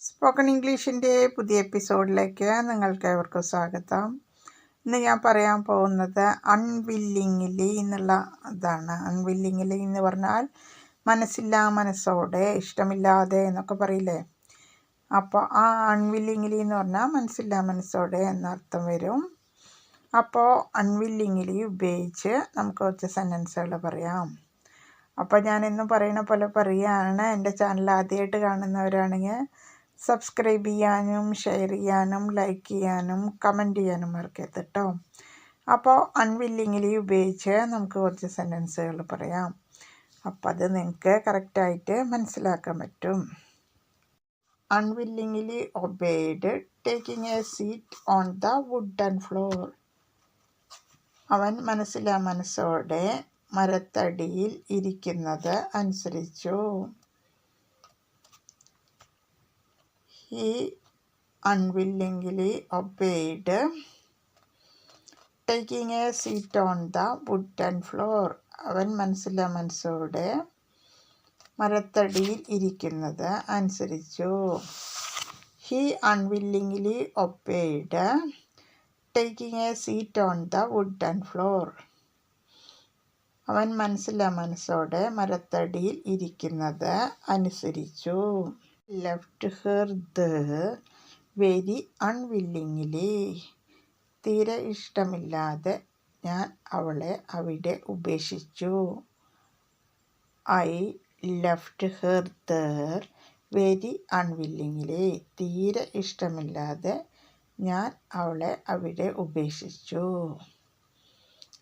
Spoken ഇംഗ്ലീഷിന്റെ പുതിയ എപ്പിസോഡിലേക്ക് നിങ്ങൾക്ക് ഏവർക്കും സ്വാഗതം. ഇന്ന് ഞാൻ പറയാൻ പോകുന്നത് അൺവില്ലിങ്ങിലി എന്നുള്ള ഇതാണ്. അൺവില്ലിങ്ങിലി എന്ന് പറഞ്ഞാൽ മനസ്സില്ല മനസ്സോടെ ഇഷ്ടമില്ലാതെ എന്നൊക്കെ പറയില്ലേ? അപ്പോൾ ആ അൺവില്ലിങ്ങിലി എന്ന് പറഞ്ഞാൽ മനസ്സില്ല മനസ്സോടെ എന്നർത്ഥം വരും. അപ്പോൾ അൺവില്ലിങ്ങിലി ഉപയോഗിച്ച് നമുക്ക് കുറച്ച് സെന്റൻസുകൾ പറയാം. അപ്പോൾ ഞാൻ എന്നും പറയുന്ന പോലെ പറയുകയാണ്. എന്റെ ചാനൽ ആദ്യമായിട്ട് കാണുന്നവരാണെങ്കിൽ സബ്സ്ക്രൈബ് ചെയ്യാനും ഷെയർ ചെയ്യാനും ലൈക്ക് ചെയ്യാനും കമന്റ് ചെയ്യാനും മറക്കരുത് കേട്ടോ അപ്പോൾ അൺവില്ലിങ്ങിലി ഉപയോഗിച്ച് നമുക്ക് കുറച്ച് സെന്റൻസുകൾ പറയാം. അപ്പോൾ അത് നിങ്ങൾക്ക് കറക്റ്റായിട്ട് മനസ്സിലാക്കാൻ പറ്റും. Unwillingly obeyed taking a seat on the wooden floor. അവൻ മനസ്സിലാ മനസ്സോടെ മരത്തടിയിൽ ഇരിക്കുന്നത് അനുസരിച്ചു. He unwillingly obeyed, taking a seat on the wooden floor അവൻ മനസ്സില മനസ്സോടെ മരത്തടിയിൽ ഇരിക്കുന്നത്. അനുസരിച്ചു. He unwillingly obeyed taking a seat on the wooden floor അവൻ മനസ്സില്ല മനസ്സോടെ മരത്തടിയിൽ ഇരിക്കുന്നത്. അനുസരിച്ചു. Left her the very unwillingly. തീരെ ഇഷ്ടമില്ലാതെ ഞാൻ അവളെ അവിടെ ഉപേക്ഷിച്ചു. I left her there very unwillingly. തീരെ ഇഷ്ടമില്ലാതെ ഞാൻ അവളെ അവിടെ ഉപേക്ഷിച്ചു.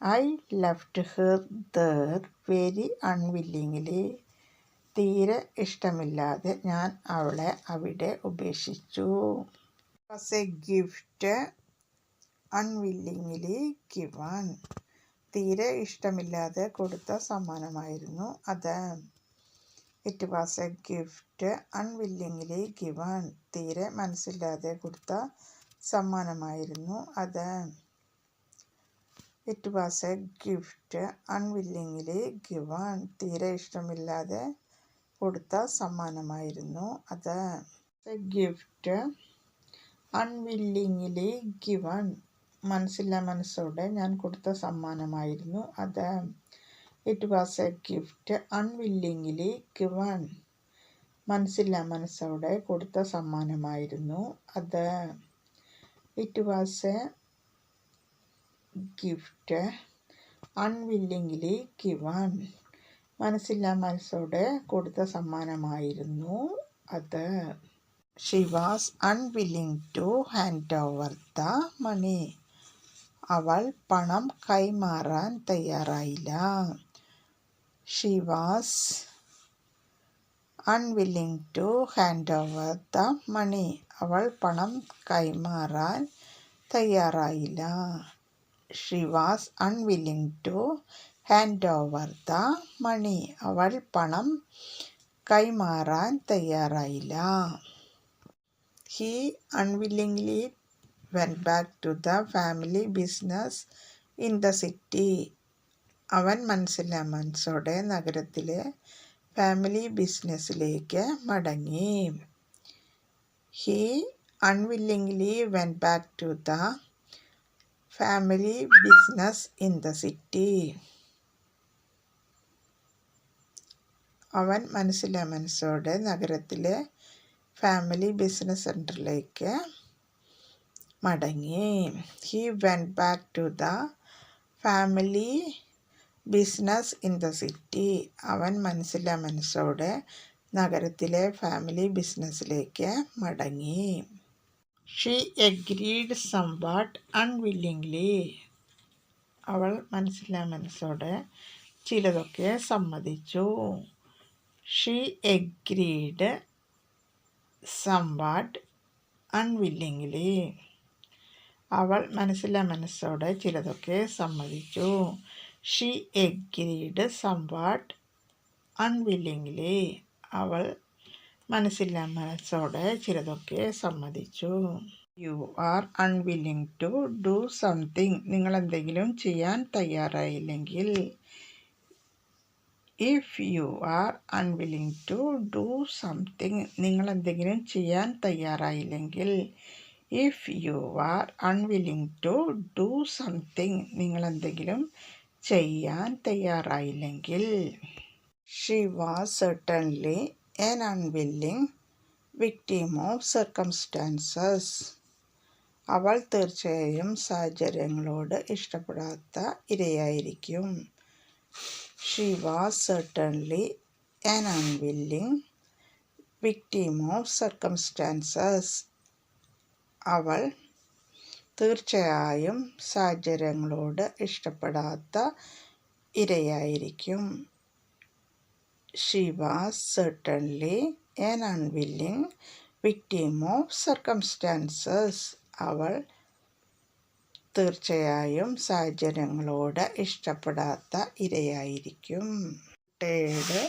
I left her there very unwillingly. തീരെ ഇഷ്ടമില്ലാതെ ഞാൻ അവളെ അവിടെ ഉപേക്ഷിച്ചു. Was a gift unwillingly given തീരെ ഇഷ്ടമില്ലാതെ കൊടുത്ത സമ്മാനമായിരുന്നു അത്. It was a gift unwillingly given തീരെ മനസ്സില്ലാതെ കൊടുത്ത സമ്മാനമായിരുന്നു അത്. It was a gift unwillingly given തീരെ ഇഷ്ടമില്ലാതെ കൊടുത്ത സമ്മാനമായിരുന്നു അത്. ഗിഫ്റ്റ് അൺവില്ലിങ്ങിലി ഗിവൺ മനസ്സില്ല മനസ്സോടെ ഞാൻ കൊടുത്ത സമ്മാനമായിരുന്നു അത്. It was a gift unwillingly given മനസ്സില്ല മനസ്സോടെ കൊടുത്ത സമ്മാനമായിരുന്നു അത്. It was a gift unwillingly given മനസ്സില്ലാ മനസ്സോടെ കൊടുത്ത സമ്മാനമായിരുന്നു അത്. She was to hand over the money അവൾ പണം കൈമാറാൻ തയ്യാറായില്ല. She was to hand over the money അവൾ പണം കൈമാറാൻ തയ്യാറായില്ല. She was to hand over the money. അവൾ പണം കൈമാറാൻ തയ്യാറായില്ല. He unwillingly went back to the family business in the city അവൻ മനസ്സില്ല മനസ്സോടെ നഗരത്തിലെ ഫാമിലി ബിസിനസ്സിലേക്ക് മടങ്ങി. He unwillingly went back to the family business in the city അവൻ മനസ്സിലെ മനസ്സോടെ നഗരത്തിലെ ഫാമിലി ബിസിനസ് സെന്ററിലേക്ക് മടങ്ങി. He went back to the family business in the city അവൻ മനസ്സിലെ മനസ്സോടെ നഗരത്തിലെ ഫാമിലി ബിസിനസ്സിലേക്ക് മടങ്ങി. She agreed somewhat unwillingly അവൾ മനസ്സിലാ മനസ്സോടെ ചിലതൊക്കെ സമ്മതിച്ചു. ഷീ എഗ്രീഡ് സംവാട്ട് അൺവില്ലിംഗ്ലി അവൾ മനസ്സിലെ മനസ്സോടെ ചിലതൊക്കെ സമ്മതിച്ചു. ഷീ എഗ്രീഡ് സംവാട്ട് അൺവില്ലിംഗ്ലി അവൾ മനസ്സില്ല മനസ്സോടെ ചിലതൊക്കെ സമ്മതിച്ചു. You are unwilling to do something നിങ്ങൾ എന്തെങ്കിലും ചെയ്യാൻ തയ്യാറായില്ലെങ്കിൽ if you are unwilling to do something നിങ്ങൾ എന്തെങ്കിലും ചെയ്യാൻ തയ്യാറായില്ലെങ്കിൽ if you are unwilling to do something നിങ്ങൾ എന്തെങ്കിലും ചെയ്യാൻ തയ്യാറായില്ലെങ്കിൽ she was certainly an unwilling victim of circumstances അവൾ തീർച്ചയായും സാഹചര്യങ്ങളോട് ഇഷ്ടപ്പെടാത്ത ഇരയായിരിക്കും. She was certainly an unwilling victim of circumstances അവൾ തീർച്ചയായും സാഹചര്യങ്ങളോട് ഇഷ്ടപ്പെടാത്ത ഇരയായിരിക്കും. She was certainly an unwilling victim of circumstances അവൾ തീർച്ചയായും സാഹചര്യങ്ങളോട് ഇഷ്ടപ്പെടാത്ത ഇരയായിരിക്കും. ടേഡ്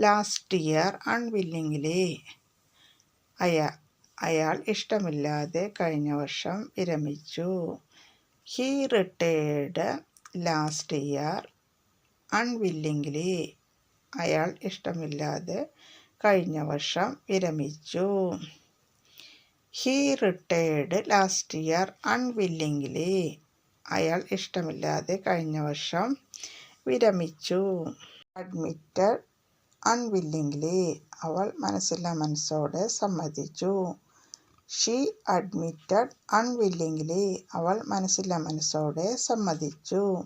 ലാസ്റ്റ് ഇയർ അൺവില്ലിങ്ങിലി അയാൾ അയാൾ ഇഷ്ടമില്ലാതെ കഴിഞ്ഞ വർഷം വിരമിച്ചു. He retired last year unwillingly അയാൾ ഇഷ്ടമില്ലാതെ കഴിഞ്ഞ വർഷം വിരമിച്ചു. He retired last year unwillingly അയാൾ ഇഷ്ടമില്ലാതെ കഴിഞ്ഞ വർഷം വിരമിച്ചു. അഡ്മിറ്റഡ് അൺവില്ലിംഗ്ലി അവൾ മനസ്സില്ല മനസ്സോടെ സമ്മതിച്ചു. ഷീ അഡ്മിറ്റഡ് അൺവില്ലിംഗ്ലി അവൾ മനസ്സില്ല മനസ്സോടെ സമ്മതിച്ചു.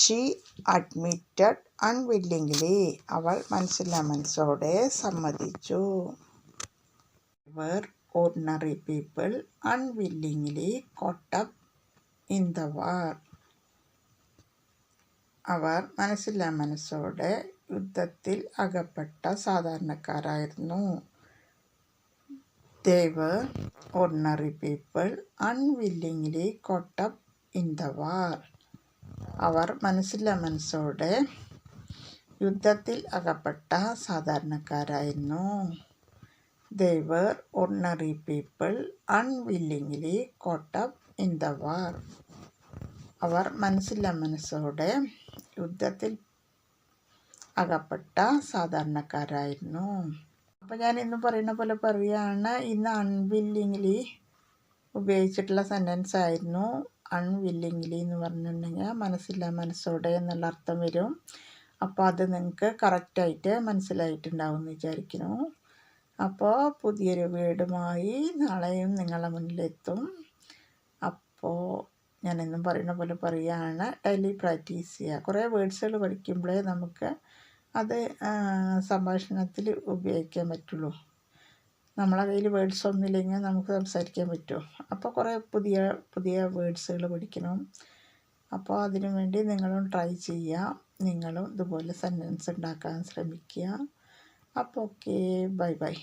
ഷീ അഡ്മിറ്റഡ് അൺവില്ലിംഗ്ലി അവൾ മനസ്സില്ല മനസ്സോടെ സമ്മതിച്ചു. Ordinary people unwillingly caught up in the war. അവർ മനസ്സില്ലാ മനസ്സോടെ യുദ്ധത്തിൽ അകപ്പെട്ട സാധാരണക്കാരായിരുന്നു. They ordinary people unwillingly caught up in the war അവർ മനസ്സില്ലാ മനസ്സോടെ യുദ്ധത്തിൽ അകപ്പെട്ട സാധാരണക്കാരായിരുന്നു. They were ordinary people unwillingly caught up in the war. അവർ മനസ്സില്ല മനസ്സോടെ യുദ്ധത്തിൽ അകപ്പെട്ട സാധാരണക്കാരായിരുന്നു. അപ്പോൾ ഞാൻ ഇന്ന് പറയുന്ന പോലെ പറയുകയാണ് ഇന്ന് അൺവില്ലിംഗ്ലി ഉപയോഗിച്ചിട്ടുള്ള സെന്റൻസ് ആയിരുന്നു. അൺവില്ലിംഗ്ലി എന്ന് പറഞ്ഞിട്ടുണ്ടെങ്കിൽ മനസ്സില്ല മനസ്സോടെ എന്നുള്ള അർത്ഥം വരും. അപ്പോൾ അത് നിങ്ങൾക്ക് കറക്റ്റായിട്ട് മനസ്സിലായിട്ടുണ്ടാവും എന്ന് വിചാരിക്കുന്നു. അപ്പോൾ പുതിയൊരു വീടുമായി നാളെയും നിങ്ങളുടെ മുന്നിലെത്തും. അപ്പോൾ ഞാൻ എന്നും പറയുന്ന പോലെ പറയുകയാണ് ഡെയിലി പ്രാക്ടീസ് ചെയ്യുക കുറേ വേർഡ്സുകൾ പഠിക്കുമ്പോഴേ നമുക്ക് അത് സംഭാഷണത്തിൽ ഉപയോഗിക്കാൻ പറ്റുള്ളൂ. നമ്മളെ കയ്യിൽ വേർഡ്സ് ഒന്നുമില്ലെങ്കിൽ നമുക്ക് സംസാരിക്കാൻ പറ്റുമോ അപ്പോൾ കുറേ പുതിയ പുതിയ വേർഡ്സുകൾ പഠിക്കണം. അപ്പോൾ അതിനു വേണ്ടി നിങ്ങളും ട്രൈ ചെയ്യുക നിങ്ങളും ഇതുപോലെ സെന്റൻസ് ഉണ്ടാക്കാൻ ശ്രമിക്കുക. आप ओके बाय बाय